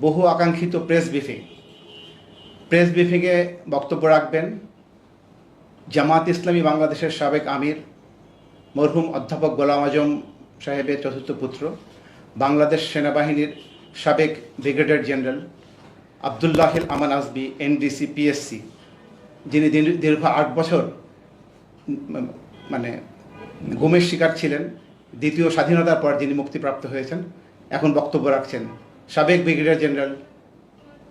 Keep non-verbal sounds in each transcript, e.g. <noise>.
বহু আকাঙ্ক্ষিত press briefing press ব্রিফিংয়ে বক্তব্য রাখবেন জামাত ইসলামী বাংলাদেশের সাবেক আমির, মরহুম অধ্যাপক গোলাম আজম সাহেবের চতুর্থ পুত্র, বাংলাদেশ সেনাবাহিনীর সাবেক brigadier general, Abdullahil Aman Azmi NDC, PSC, যিনি দীর্ঘ- আট বছর মানে গুমের শিকার ছিলেন, দ্বিতীয় স্বাধীনতার পর যিনি মুক্তিপ্রাপ্ত হয়েছেন, এখন বক্তব্য রাখছেন সাবেক brigadier general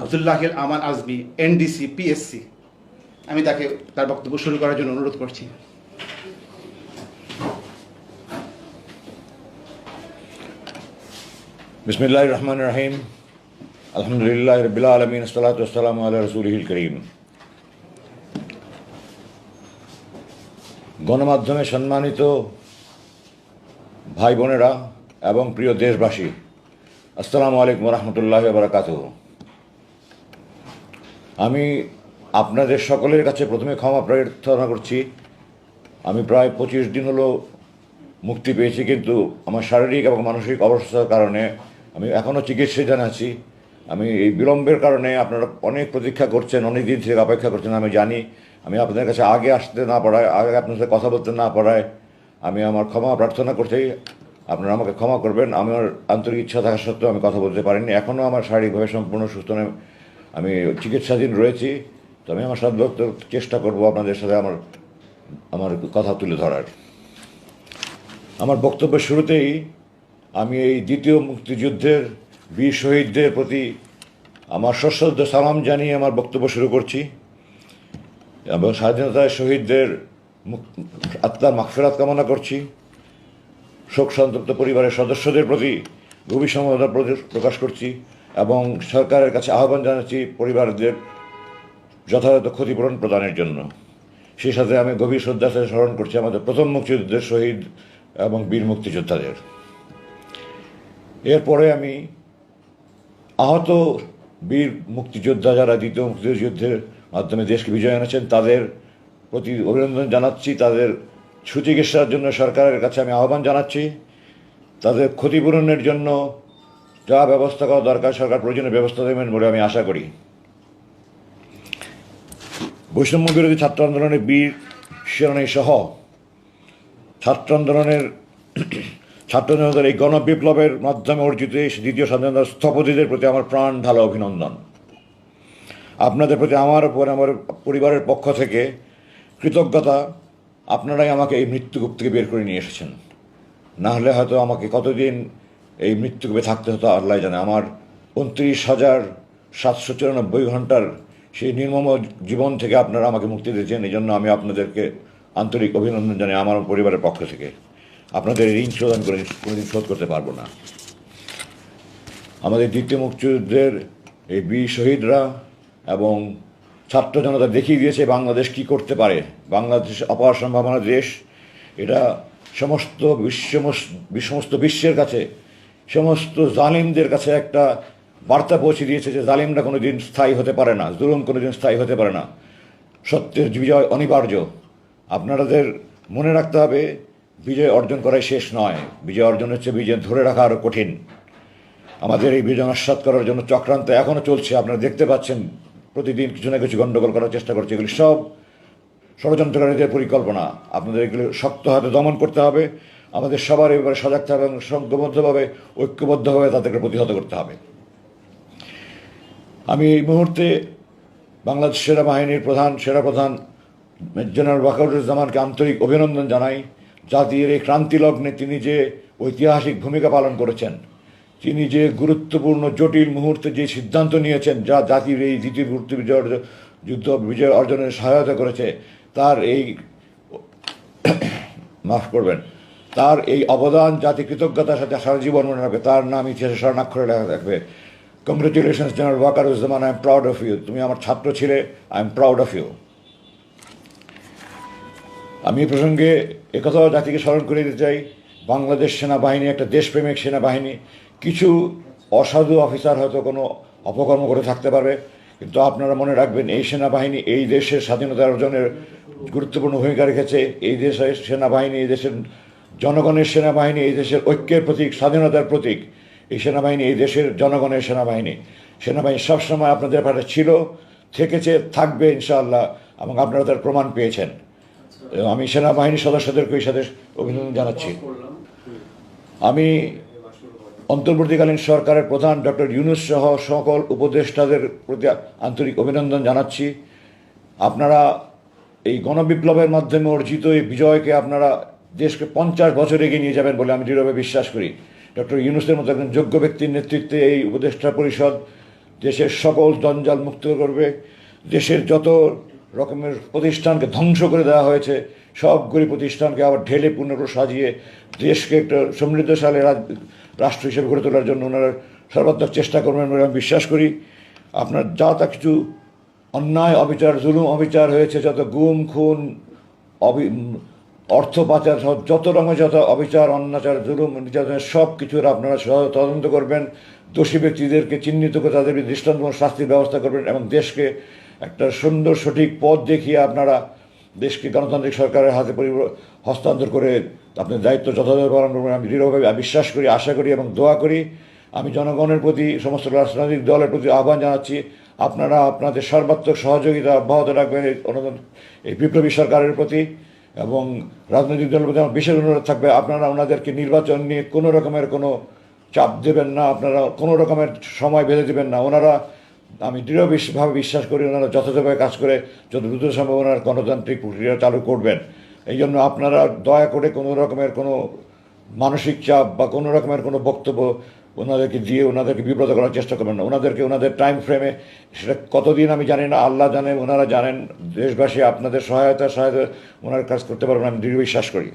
Abdullahil Aman Azmi NDC, PSC. আমি তাকে তার বক্তব্য শুরু করার জন্য অনুরোধ করছি। বিসমিল্লাহ রহমান রহিম। আলহামদুলিল্লাহ রবিল্লা আলমিন সালাতাম আল্লাহ রসুলহিল করিম। গণমাধ্যমে সম্মানিত ভাই বোনেরা এবং প্রিয় দেশবাসী আসসালামু আলাইকুম রহমতুল্লাহ বারাকাত আমি আপনাদের সকলের কাছে প্রথমে ক্ষমা প্রার্থনা করছি। আমি প্রায় পঁচিশ দিন হলো মুক্তি পেয়েছি, কিন্তু আমার শারীরিক এবং মানসিক অবস্থার কারণে আমি এখনও চিকিৎসাধীন আছি। আমি এই বিলম্বের কারণে আপনারা অনেক প্রতীক্ষা করছেন অনেক দিন থেকে অপেক্ষা করছেন, আমি জানি। আমি আপনাদের কাছে আগে আসতে না পারায়, আগে আপনার সাথে কথা বলতে না পারায় আমি আমার ক্ষমা প্রার্থনা করছি। আপনারা আমাকে ক্ষমা করবেন। আমার আন্তরিক ইচ্ছা থাকা সত্ত্বেও আমি কথা বলতে পারিনি। এখনও আমার শারীরিকভাবে সম্পূর্ণ সুস্থ নয়। আমি চিকিৎসাধীন রয়েছি। তো আমি আমার সাধ্য চেষ্টা করব আপনাদের সাথে আমার আমার কথা তুলে ধরার। আমার বক্তব্যের শুরুতেই আমি এই দ্বিতীয় মুক্তিযুদ্ধের বীর শহীদদের প্রতি আমার সশ্রদ্ধ সালাম জানিয়ে আমার বক্তব্য শুরু করছি। এবং স্বাধীনতায় শহীদদের আত্মার মাগফেরাত কামনা করছি। শোক সন্তপ্ত পরিবারের সদস্যদের প্রতি গভীর প্রতি- প্রকাশ করছি এবং সরকারের কাছে আহ্বান জানাচ্ছি পরিবারদের যথাযথ ক্ষতিপূরণ প্রদানের জন্য। সেই সাথে আমি গভীর শ্রদ্ধার সাথে স্মরণ করছি আমাদের প্রথম মুক্তিযুদ্ধের শহীদ এবং বীর মুক্তিযোদ্ধাদের। এরপরে আমি আহত বীর মুক্তিযোদ্ধা যারা দ্বিতীয় মুক্তিযুদ্ধের মাধ্যমে দেশকে বিজয় এনেছেন, তাদের প্রতি অভিনন্দন জানাচ্ছি, তাদের সুচিকিৎসার জন্য সরকারের কাছে আমি আহ্বান জানাচ্ছি। তাদের ক্ষতিপূরণের জন্য যা ব্যবস্থা করা দরকার, সরকার প্রয়োজনীয় ব্যবস্থা দেবেন বলে আমি আশা করি। বৈষম্য বিরোধী ছাত্র আন্দোলনের বীর শিরোনাই সহ ছাত্র আন্দোলনের <clears throat> ছাত্র জনতার এই গণবিপ্লবের মাধ্যমে অর্জিত দ্বিতীয় স্বাধীনতার স্থপতিদের প্রতি আমার প্রাণ ঢালা অভিনন্দন। আপনাদের প্রতি আমার উপর, আমার পরিবারের পক্ষ থেকে কৃতজ্ঞতা আপনারাই আমাকে এই মৃত্যুকূপ থেকে বের করে নিয়ে এসেছেন। না হলে হয়তো আমাকে কতদিন এই মৃত্যুকূপে থাকতে হতো আল্লাহ জানে। আমার উনত্রিশ হাজার সাতশো চুরানব্বই ঘণ্টার সেই নির্মম জীবন থেকে আপনারা আমাকে মুক্তি দিয়েছেন। এই জন্য আমি আপনাদেরকে আন্তরিক অভিনন্দন জানাই আমার পরিবারের পক্ষ থেকে। আপনাদের ঋণ শোধন করে কোনোদিন শোধ করতে পারব না। আমাদের দ্বিতীয় মুক্তিযুদ্ধের এই বীর শহীদরা এবং ছাত্র জনতা দেখিয়ে দিয়েছে বাংলাদেশ কি করতে পারে। বাংলাদেশ অপার সম্ভাবনা দেশ, এটা সমস্ত বিশ্ব সমস্ত বিশ্বের কাছে, সমস্ত জালিমদের কাছে একটা বার্তা পৌঁছে দিয়েছে যে জালিমরা কোনো দিন স্থায়ী হতে পারে না, জুলুম কোনো দিন স্থায়ী হতে পারে না। সত্যের বিজয় অনিবার্য। আপনাদের মনে রাখতে হবে, বিজয় অর্জন করাই শেষ নয়। বিজয় অর্জন হচ্ছে বিজয় ধরে রাখা আরও কঠিন। আমাদের এই বিজয় নস্বাত করার জন্য চক্রান্ত এখনও চলছে, আপনারা দেখতে পাচ্ছেন। প্রতিদিন কিছু না কিছু গণ্ডগোল করার চেষ্টা করছে। এগুলি সব ষড়যন্ত্রকারীদের পরিকল্পনা। আপনাদের এগুলো শক্ত হাতে দমন করতে হবে। আমাদের সবার এবারে সজাগ থাকা এবং সংঘবদ্ধভাবে ঐক্যবদ্ধভাবে তাদেরকে প্রতিহত করতে হবে। আমি এই মুহূর্তে বাংলাদেশ সেনাবাহিনীর প্রধান সেরা প্রধান জেনারেল ওয়াকারুজ্জামানকে আন্তরিক অভিনন্দন জানাই। জাতির এই ক্রান্তি লগ্নে তিনি যে ঐতিহাসিক ভূমিকা পালন করেছেন তিনি যে গুরুত্বপূর্ণ, জটিল মুহূর্তে যে সিদ্ধান্ত নিয়েছেন, যা জাতির এই দ্বিতীয় মুহূর্তে বিজয় যুদ্ধ, বিজয় অর্জনে সহায়তা করেছে, তার এই <coughs> মাফ করবেন, তার এই অবদান, জাতি কৃতজ্ঞতার সাথে সারা জীবন মনে রাখবে, তার নাম ইতিহাসে স্বর্ণাক্ষরে লেখা থাকবে। Congratulations general Wakeruzzaman I am proud of you তুমি আমার ছাত্র ছিলে I am proud of you আমি এই প্রসঙ্গে একথাও জাতিকে স্মরণ করে দিতে চাই। বাংলাদেশ সেনাবাহিনী, একটা দেশপ্রেমিক সেনাবাহিনী কিছু অসাধু অফিসার হয়তো কোনো অপকর্ম করে থাকতে পারবে, কিন্তু আপনারা মনে রাখবেন, এই সেনাবাহিনী এই দেশের স্বাধীনতা অর্জনের গুরুত্বপূর্ণ ভূমিকা রেখেছে। এই দেশের সেনাবাহিনী, এই দেশের জনগণের সেনাবাহিনী, এই দেশের ঐক্যের প্রতীক, স্বাধীনতার প্রতীক, এই সেনাবাহিনী এই দেশের জনগণের সেনাবাহিনী। সেনাবাহিনী সবসময় আপনাদের পাশে ছিল, থেকেছে, থাকবে ইনশাআল্লাহ, এবং আপনারা তার প্রমাণ পেয়েছেন। আমি সেনাবাহিনীর সদস্যদেরকে এই সাথে অভিনন্দন জানাচ্ছি। আমি অন্তর্বর্তীকালীন সরকারের প্রধান ডক্টর ইউনুস সহ সকল উপদেষ্টাদের প্রতি আন্তরিক অভিনন্দন জানাচ্ছি। আপনারা এই গণবিপ্লবের মাধ্যমে অর্জিত এই বিজয়কে আপনারা দেশকে পঞ্চাশ বছর এগিয়ে নিয়ে যাবেন বলে আমি দৃঢ়ভাবে বিশ্বাস করি। ডক্টর ইউনুসের মতো একজন যোগ্য ব্যক্তির নেতৃত্বে এই উপদেষ্টা পরিষদ দেশের সকল জঞ্জাল মুক্ত করবে। দেশের যত রকমের প্রতিষ্ঠানকে ধ্বংস করে দেওয়া হয়েছে, সবগুলি প্রতিষ্ঠানকে আবার ঢেলে পুনর সাজিয়ে দেশকে একটা সমৃদ্ধশালী রাষ্ট্র হিসেবে গড়ে তোলার জন্য ওনারা সর্বাত্মক চেষ্টা করবেন বলে আমি বিশ্বাস করি। আপনার যা তা কিছু অন্যায় অবিচার, জুলুম অবিচার হয়েছে, যত গুম, খুন, অবি অর্থ পাচার, সহ যত রকমের যত অবিচার, অন্যাচার, জুলুম, নির্যাতনের সব কিছুর আপনারা তদন্ত করবেন। দোষী ব্যক্তিদেরকে চিহ্নিত করে তাদের দৃষ্টান্তমূলক শাস্তির ব্যবস্থা করবেন এবং দেশকে একটা সুন্দর সঠিক পথ দেখিয়ে আপনারা দেশকে গণতান্ত্রিক সরকারের হাতে পরিব- হস্তান্তর করে আপনার দায়িত্ব যথাযথ পালন করবেন, আমি দৃঢ়ভাবে বিশ্বাস করি, আশা করি এবং দোয়া করি। আমি জনগণের প্রতি, সমস্ত রাজনৈতিক দলের প্রতি আহ্বান জানাচ্ছি। আপনারা আপনাদের সর্বাত্মক সহযোগিতা অব্যাহত রাখবেন এই অনুদান- এই বিপ্লবী সরকারের প্রতি এবং রাজনৈতিক দলের প্রতি আমার বিশেষ অনুরোধ থাকবে, আপনারা ওনাদেরকে নির্বাচন নিয়ে কোনো রকমের কোনো চাপ দেবেন না, আপনারা কোনো রকমের সময় বেঁধে দেবেন না। ওনারা, আমি দৃঢ়ভাবে বিশ্বাস করি, ওনারা যথাযথভাবে কাজ করে, যত দ্রুত সম্ভব ওনারা গণতান্ত্রিক প্রক্রিয়া চালু করবেন। এই জন্য আপনারা দয়া করে কোনো রকমের কোনো মানসিক চাপ বা কোনো রকমের কোনো বক্তব্য ওনাদেরকে দিয়ে ওনাদেরকে বিব্রত করার চেষ্টা করবেন না। ওনাদেরকে ওনাদের টাইম ফ্রেমে সেটা কতদিন আমি জানি না, আল্লাহ জানেন ওনারা জানেন। দেশবাসী আপনাদের সহায়তা সহায়তা ওনার কাজ করতে পারবেন, আমি দৃঢ় বিশ্বাস করি।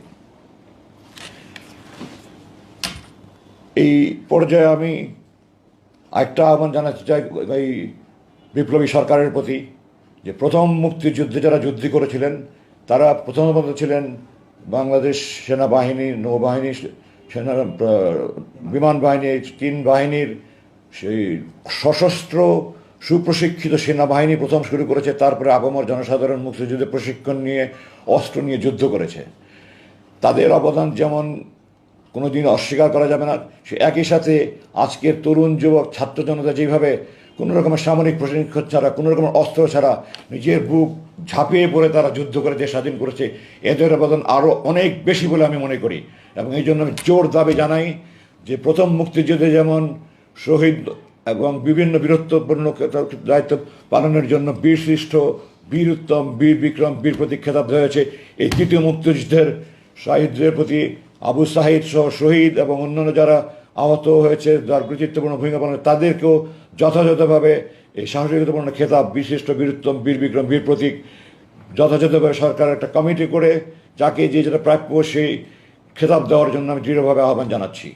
এই পর্যায়ে আমি একটা আহ্বান জানাতে চাই, এই বিপ্লবী সরকারের প্রতি যে প্রথম মুক্তিযুদ্ধে যারা যুদ্ধ করেছিলেন তারা প্রথমত ছিলেন বাংলাদেশ সেনাবাহিনী, নৌবাহিনী, সেনা বিমান বাহিনী তিন বাহিনীর সেই সশস্ত্র সুপ্রশিক্ষিত সেনাবাহিনী প্রথম শুরু করেছে, তারপরে আপামর জনসাধারণ মুক্তিযুদ্ধে প্রশিক্ষণ নিয়ে, অস্ত্র নিয়ে যুদ্ধ করেছে। তাদের অবদান যেমন কোনো দিন অস্বীকার করা যাবে না। সে একই সাথে আজকের তরুণ যুবক, ছাত্র জনতা যেভাবে কোনো রকমের সামরিক প্রশিক্ষণ ছাড়া, কোনো রকমের অস্ত্র ছাড়া নিজের বুক ঝাঁপিয়ে পড়ে তারা যুদ্ধ করে দেশ স্বাধীন করেছে, এদের অবদান আরও অনেক বেশি বলে আমি মনে করি। এবং এই জন্য আমি জোর দাবি জানাই যে প্রথম মুক্তিযুদ্ধে যেমন শহীদ এবং বিভিন্ন বীরত্বপূর্ণ দায়িত্ব পালনের জন্য বীর শ্রেষ্ঠ বীর উত্তম বীর বিক্রম বীর প্রতীক খেতাব হয়েছে এই তৃতীয় মুক্তিযুদ্ধের শহীদদের প্রতি আবু সাহিদ সহ শহীদ এবং অন্যান্য যারা আহত হয়েছে, যার কৃতিত্বপূর্ণ ভূমিকা পালন, তাদেরকেও যথাযথভাবে এই সাহসিকতাপূর্ণ খেতাব, বিশিষ্ট বীরুত্তম বীর বিক্রম বীর প্রতীক, যথাযথভাবে সরকার একটা কমিটি করে, যাকে যে যেটা প্রাপ্য সেই খেতাব দেওয়ার জন্য আমি দৃঢ়ভাবে আহ্বান জানাচ্ছি।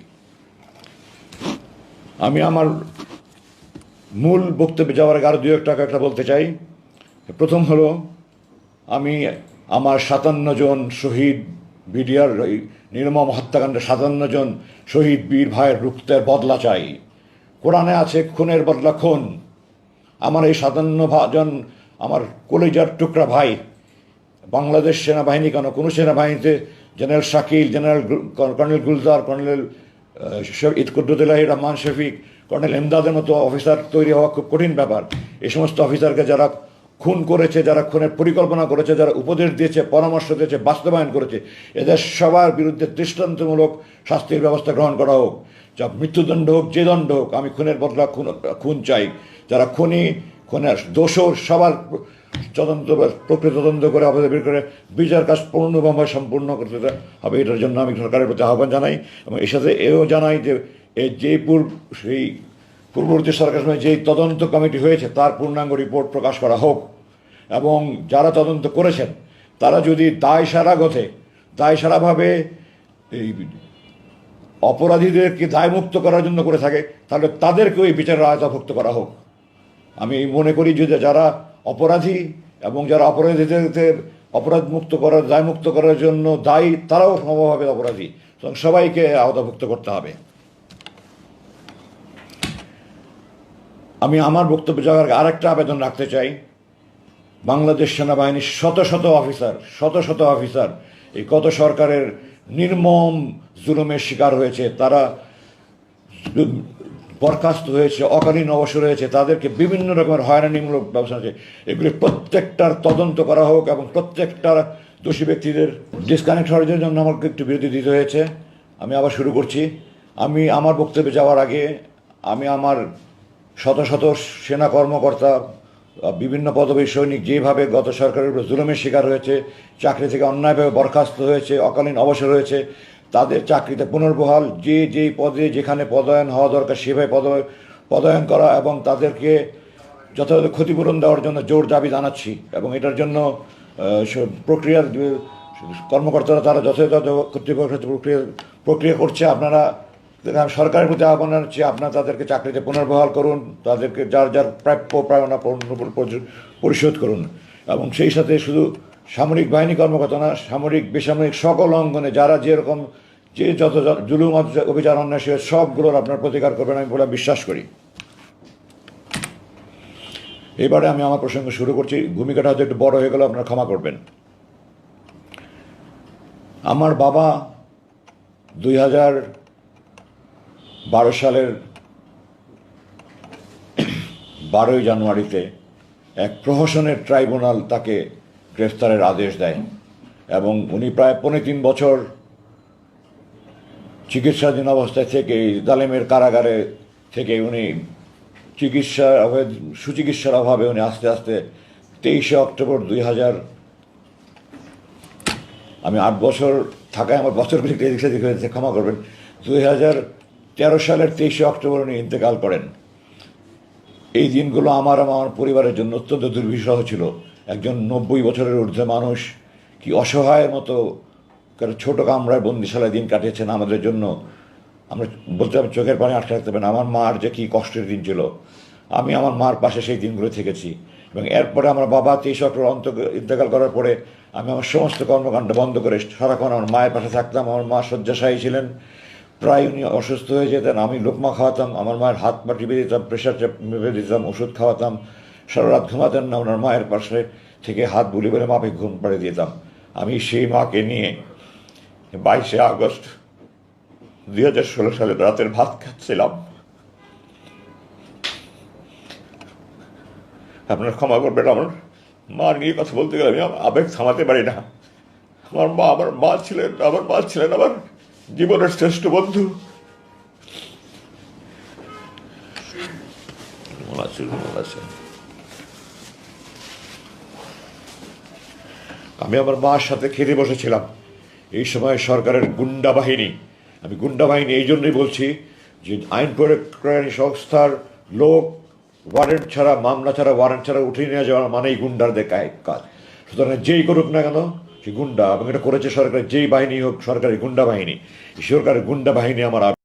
আমি আমার মূল বক্তব্যে যাওয়ার আগে আরও দু এক টাকা একটা বলতে চাই। প্রথম হলো, আমি আমার সাতান্ন জন শহীদ বিডিআর এই নির্মম হত্যাকাণ্ডে সাতান্ন জন শহীদ বীর ভাইয়ের রুক্তের বদলা চাই। কোরআনে আছে খুনের বদলা খুন। আমার এই সাতান্ন জন আমার কলেজার টুকরা ভাই, বাংলাদেশ সেনাবাহিনী কেন? কোনো সেনাবাহিনীতে general Shakil, general colonel Gulzar, colonel ইদকুদ্দুল্লাহ Rahman, Shafiq, colonel এমদাদের মতো অফিসার তৈরি হওয়া খুব কঠিন ব্যাপার। এই সমস্ত অফিসারকে যারা খুন করেছে, যারা খুনের পরিকল্পনা করেছে, যারা উপদেশ দিয়েছে, পরামর্শ দিয়েছে, বাস্তবায়ন করেছে, এদের সবার বিরুদ্ধে দৃষ্টান্তমূলক শাস্তির ব্যবস্থা গ্রহণ করা হোক। যা মৃত্যুদণ্ড হোক, যে দণ্ড হোক, আমি খুনের বদলা খুন খুন চাই। যারা খুনি, খুনের দোষর, সবার তদন্ত, প্রকৃত তদন্ত করে আমাদের বের করে বিচার কাজ পূর্ণভাবে সম্পূর্ণ করতে হবে, এটার জন্য আমি সরকারের প্রতি আহ্বান জানাই এবং এর সাথে এও জানাই যে পূর্ব সেই পূর্ববর্তী সরকার সময় যেই তদন্ত কমিটি হয়েছে, তার পূর্ণাঙ্গ রিপোর্ট প্রকাশ করা হোক। এবং যারা তদন্ত করেছেন, তারা যদি দায় সারা গথে, দায় সারাভাবে এই অপরাধীদেরকে দায়মুক্ত করার জন্য করে থাকে, তাহলে তাদেরকেও এই বিচারের আয়তাভুক্ত করা হোক। আমি মনে করি যে যারা অপরাধী এবং যারা অপরাধীদের অপরাধ মুক্ত করার, দায়মুক্ত করার জন্য দায়ী, তারাও সমভাবে অপরাধী। সবাইকে আওতাভুক্ত করতে হবে। আমি আমার বক্তব্য যাওয়ার আগে আরেকটা আবেদন রাখতে চাই। বাংলাদেশ সেনাবাহিনীর শত শত অফিসার, শত শত অফিসার, এই কত সরকারের নির্মম জুলুমের শিকার হয়েছে, তারা বরখাস্ত হয়েছে, অকালীন অবসর হয়েছে, তাদেরকে বিভিন্ন রকমের হয়রানিমূলক ব্যবস্থা আছে। এগুলি প্রত্যেকটার তদন্ত করা হোক এবং প্রত্যেকটা দোষী ব্যক্তিদের ডিসকানেক্ট হওয়ার জন্য আমাকে একটু বিরতি দিতে হয়েছে। আমি আবার শুরু করছি। আমি আমার বক্তব্যে যাওয়ার আগে আমি আমার শত শত সেনা কর্মকর্তা বিভিন্ন পদবীর সৈনিক যেভাবে গত সরকারের উপর জুলুমের শিকার হয়েছে, চাকরি থেকে অন্যায়ভাবে বরখাস্ত হয়েছে, অকালীন অবসর হয়েছে, তাদের চাকরিতে পুনর্বহাল, যে যেই পদে যেখানে পদায়ন হওয়া দরকার সেভাবে পদ পদায়ন করা এবং তাদেরকে যথাযথ ক্ষতিপূরণ দেওয়ার জন্য জোর দাবি জানাচ্ছি এবং এটার জন্য প্রক্রিয়ার কর্মকর্তারা তারা যথাযথ কর্তৃপক্ষ প্রক্রিয়া প্রক্রিয়া করছে। আপনারা সরকারের প্রতি আহ্বান জানাচ্ছি, আপনারা তাদেরকে চাকরিতে পুনর্বহাল করুন, তাদেরকে যার যার প্রাপ্য পাওনা পূর্ণ- পরি- পরিশোধ করুন। এবং সেই সাথে শুধু সামরিক বাহিনী কর্মকর্তা না, সামরিক, বেসামরিক সকল অঙ্গনে যারা যেরকম যে যত জুলুম অভিযান সে সবগুলোর আপনার প্রতিকার করবেন আমি বলে বিশ্বাস করি। এবারে আমি আমার প্রসঙ্গ শুরু করছি। ভূমিকাটা হয়তো একটু বড় হয়ে গেল, আপনারা ক্ষমা করবেন। আমার বাবা দুই হাজার বারো সালের বারোই জানুয়ারিতে এক প্রহসনের ট্রাইব্যুনাল তাকে গ্রেফতারের আদেশ দেয় এবং উনি প্রায় পৌনে তিন বছর চিকিৎসাধীন অবস্থায় থেকে দালেমের কারাগারে থেকে উনি চিকিৎসার সুচিকিৎসার অভাবে উনি আস্তে আস্তে তেইশে অক্টোবর দুই হাজার আমি আট বছর থাকায় আমার বছরগুলি সেদিক হয়েছে, ক্ষমা করবেন। দুই হাজার তেরো সালের তেইশে অক্টোবর উনি ইন্তেকাল করেন। এই দিনগুলো আমার আমার পরিবারের জন্য অত্যন্ত দুর্বিষহ ছিল। একজন নব্বই বছরের ঊর্ধ্বে মানুষ, কি অসহায়ের মতো ছোট কামরায় বন্দিশালায় দিন কাটিয়েছেন আমাদের জন্য। আমরা বলতে হবে চোখের পানি আটকে রাখতে পারেন, আমার মার যে কী কষ্টের দিন ছিল। আমি আমার মার পাশে সেই দিনগুলো থেকেছি এবং এরপরে আমার বাবা তেইশ অক্টোবর অন্ত ইন্তেকাল করার পরে আমি আমার সমস্ত কর্মকাণ্ড বন্ধ করে সারাক্ষণ আমার মায়ের পাশে থাকতাম। আমার মা শয্যাশায়ী ছিলেন। প্রায় উনি অসুস্থ হয়ে যেতেন, আমি লোকমা খাওয়াতাম, আমার মায়ের হাত পা টিপে দিতাম প্রেশার মেপে দিতাম, ওষুধ খাওয়াতাম, সারা রাত ঘুমাতেন না, ওনার মায়ের পাশে থেকে হাত বুলি বলে মাপে ঘুম পাড়ে দিতাম। আমি সেই মাকে নিয়ে বাইশে আগস্ট দুই হাজার ষোলো সালে রাতের ভাত খাচ্ছিলাম। আপনার ক্ষমা করবেন, আমার মা নিয়ে কথা বলতে গেলে আমি আবেগ থামাতে পারি না। আমার মা আমার মা ছিলেন, আমার মা ছিলেন আমার জীবনের শ্রেষ্ঠ বন্ধু। আমি আমার মার সাথে খেতে বসেছিলাম। এই সময় সরকারের গুন্ডা বাহিনী। আমি গুন্ডা বাহিনী, এই জন্যই বলছি যে আইন প্রয়োগকারী সংস্থার লোক ওয়ারেন্ট ছাড়া, মামলা ছাড়া, ওয়ারেন্ট ছাড়া উঠিয়ে নিয়ে যাওয়া মানেই গুন্ডারদের কাজ। সুতরাং যেই করুক না কেন গুন্ডা? এবং এটা করেছে সরকার, যেই বাহিনী হোক, সরকারি গুন্ডা বাহিনী। সরকারের গুন্ডা বাহিনী আমার